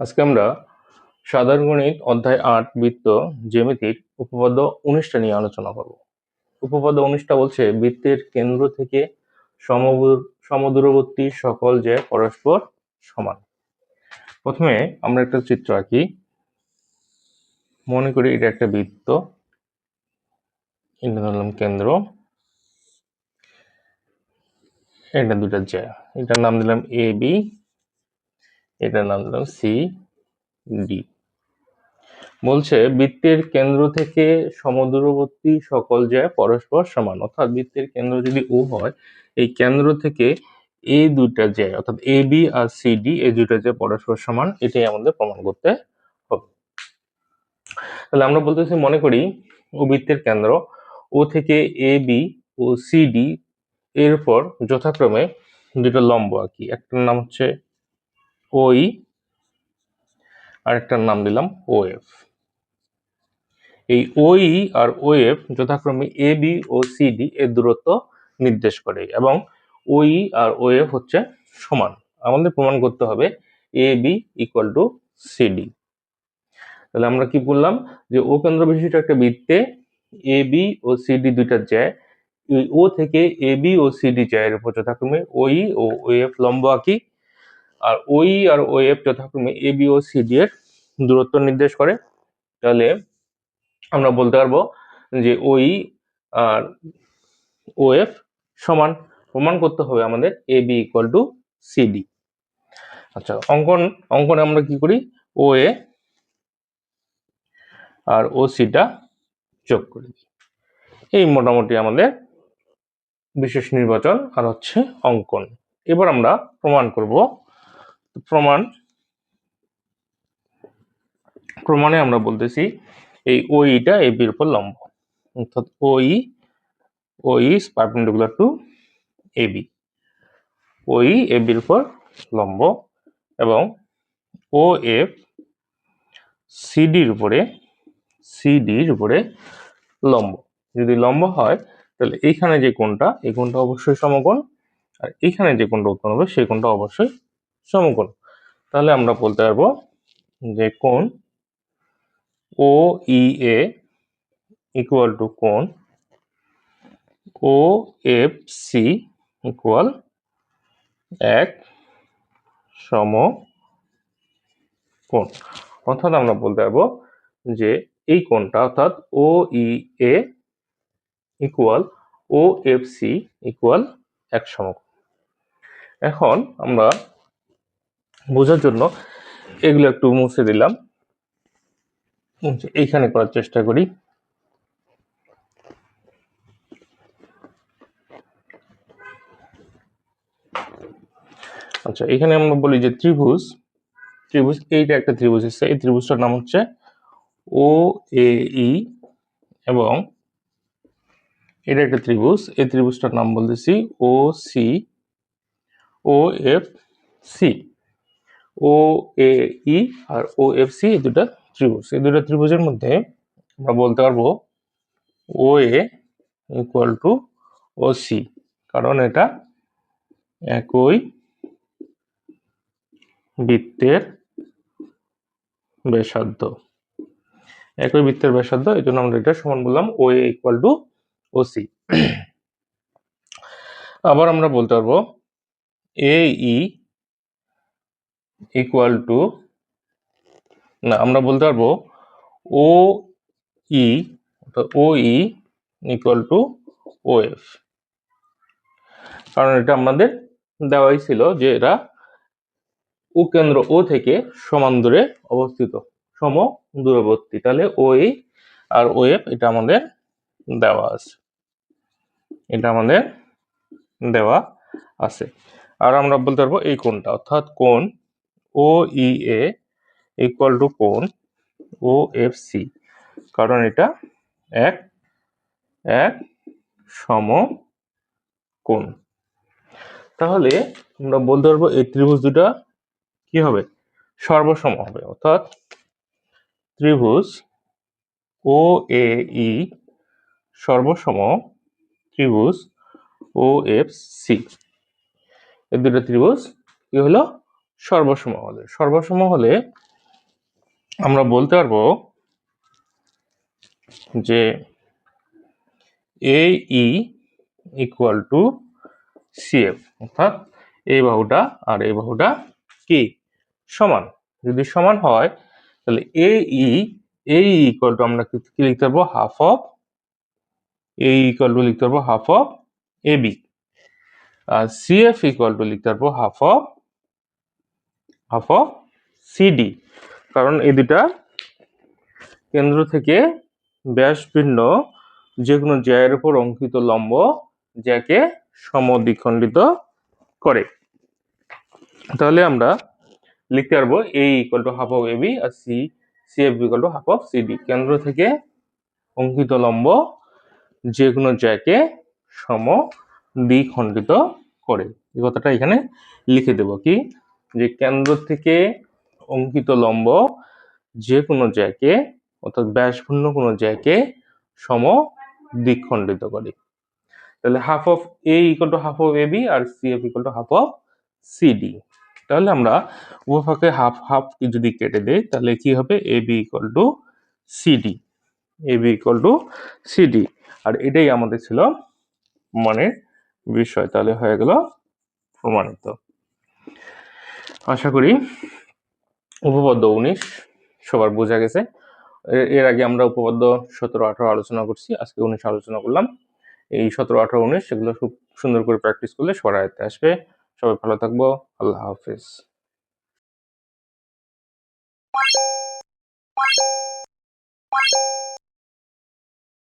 আজকে আমরা সাধারণ গণিত অধ্যায় আট, বৃত্ত, জ্যামিতির উপপাদ্য উনিশটা নিয়ে আলোচনা করব। উপপাদ্য উনিশটা বলছে, বৃত্তের কেন্দ্র থেকে সমদূরবর্তী সকল যে পরস্পর সমান। প্রথমে আমরা একটা চিত্র আঁকি। মনে করি এটা একটা বৃত্ত। এটা ধরলাম কেন্দ্র। এটা দুটা জ্যা। এটার নাম দিলাম এ বি। এটার নাম দিলাম সি ডি বলছে, বৃত্তের কেন্দ্র থেকে সমদূরবর্তী সকল জ্যা পরস্পর সমান। অর্থাৎ বৃত্তের কেন্দ্র যদি ও হয়, এই কেন্দ্র থেকে এ দুইটা জ্যা, অর্থাৎ এ বি আর সি ডি এই দুইটা জ্যা পরস্পর সমান, এটাই আমাদের প্রমাণ করতে হবে। তাহলে আমরা বলতেছি, মনে করি ও বৃত্তের কেন্দ্র ও থেকে এ বি ও সি ডি এরপর যথাক্রমে দুটো লম্ব আঁকি। একটার নাম হচ্ছে ওই, আরেকটার নাম দিলাম ও এফ এই ওই আর ও এফ যথাক্রমে এ, বি ও সি, ডি এর দূরত্ব নির্দেশ করে এবং ওই আর ও এফ হচ্ছে সমান। আমাদের প্রমাণ করতে হবে A, B equal to C, D. তাহলে আমরা কি বললাম যে ও কেন্দ্র বিশিষ্ট একটা বৃত্তে এ, বি ও সি, ডি দুইটা এই ও থেকে এ, বি ও সি, ডি জ্যায়ের উপর যথাক্রমে ওই ও এফ লম্ব আঁকি আর ওই আর ও এফ যথাক্রমে এ বি ও সি ডি এর দূরত্ব নির্দেশ করে। তাহলে আমরা বলতে পারব যে ওই আর ও এফ সমান, প্রমাণ করতে হবে আমাদের A B equal to C D আচ্ছা অঙ্কন, অঙ্কনে আমরা কি করি? ও এ আর ও সিটা যোগ করে এই মোটামুটি আমাদের বিশেষ নির্বাচন আর হচ্ছে অঙ্কন। এবার আমরা প্রমাণ করব প্রমাণ। প্রমাণে আমরা বলতেছি এই ওইটা এ বির উপর লম্ব। অর্থাৎ O E O E is perpendicular to A B O E A বির উপর লম্ব এবং ও এফ সিডির উপরে সিডির উপরে লম্ব। যদি লম্ব হয়, তাহলে এইখানে যে কোণটা, এই কোণটা অবশ্যই সমকোণ। আর এইখানে যে কোণটা উৎপন্ন হবে, সেই কোণটা অবশ্যই সমকোণ। তাহলে আমরা বলতে পারব যে কোণ ও ই এ ইকুয়াল টু কোণ ও এফ সি ইকুয়াল এক সম কোণ অর্থাৎ আমরা বলতে পারব যে এই কোণটা অর্থাৎ O E A equal O F C equal এক সমকোণ। এখন আমরা বোঝার জন্য এগুলো একটু মুছে দিলাম। এইখানে করার চেষ্টা করি। আচ্ছা এখানে আমরা বলি যে ত্রিভুজ। ত্রিভুজ, এইটা একটা ত্রিভুজ এসছে। এই ত্রিভুজটার নাম হচ্ছে ও এ ই এবং এটা একটা ত্রিভুজ। এই ত্রিভুজটার নাম বলতেছি O C O F C O A E R O F C এই দুটা ত্রিভুজ। এই দুটা ত্রিভুজের মধ্যে আমরা বলতে পারব O A equal to O C কারণ এটা একই বৃত্তের ব্যাসার্ধ। একই বৃত্তের ব্যাসার্ধ, এই জন্য আমরা এটা সমান বললাম O A equal to O C আবার আমরা বলতে পারব এ ই ইকুয়াল টু না, আমরা বলতে পারব O E O E equal to O F কারণ এটা আমাদের দেওয়াই ছিল যে এরা ও কেন্দ্র ও থেকে সমান দূরে অবস্থিত, সম দূরবর্তী। তাহলে ও ই আর ও এফ এটা আমাদের দেওয়া আছে। এটা আমাদের দেওয়া আছে। আর আমরা বলতে পারব এই কোণটা, অর্থাৎ কোণ A equal to F C কারণ এটা এক এক সম কোণ। তাহলে আমরা বলতে পারব এই ত্রিভুজ দুটা কি হবে? সর্বসম হবে। অর্থাৎ ত্রিভুজ ও এ ই সর্বসম ত্রিভুজ ও এফ সি এই দুটো ত্রিভুজ কি হলো? সর্বসম হলে। সর্বসম হলে আমরা বলতে পারব যে A E equal to CF অর্থাৎ এই বাহুটা আর এই বাহুটা কি? সমান। যদি সমান হয়, তাহলে এ ই এই ইকুয়াল টু আমরা কি লিখতে পারব? Half of A equal to লিখতে পারব হাফ অফ এ বি আর সিএফ ইকুয়াল টু লিখতে পারব half of half of CD কারণ এই দুটা কেন্দ্র থেকে ব্যাস ভিন্ন যে কোনো জ্যায়ের উপর অঙ্কিত লম্ব যাকে সমদ্বিখণ্ডিত করে। তাহলে আমরা লিখতে পারব A equal to half of AB R C C F equal to half of CD কেন্দ্র থেকে অঙ্কিত লম্ব যে কোনো জ্যাকে সম দ্বিখণ্ডিত করে। এই কথাটা এখানে লিখে দেব। কি? যে কেন্দ্র থেকে অঙ্কিত লম্ব যে কোনো জ্যাকে অর্থাৎ ব্যাসপূর্ণ কোনো জ্যাকে সম দ্বিখণ্ডিত করে। তাহলে half of A equal to half of A B R C F equal to half of CD তাহলে আমরা উভয়পক্ষে হাফ হাফ যদি কেটে দেই, তাহলে কি হবে? A B equal to CD A B equal to CD আর এটাই আমাদের ছিল মানে বিষয়। তাহলে হয়ে গেল প্রমাণিত। আশা করি উপপাদ্য উনিশ সবার বোঝা গেছে। এর- আগে আমরা উপপাদ্য সতেরো আঠারো আলোচনা করছি, আজকে উনিশ আলোচনা করলাম। এই সতেরো আঠারো উনিশ সেগুলো খুব সুন্দর করে প্র্যাকটিস করলে সবার আয়ত্তে আসবে। সবাই ভালো থাকব, আল্লাহ হাফিজ।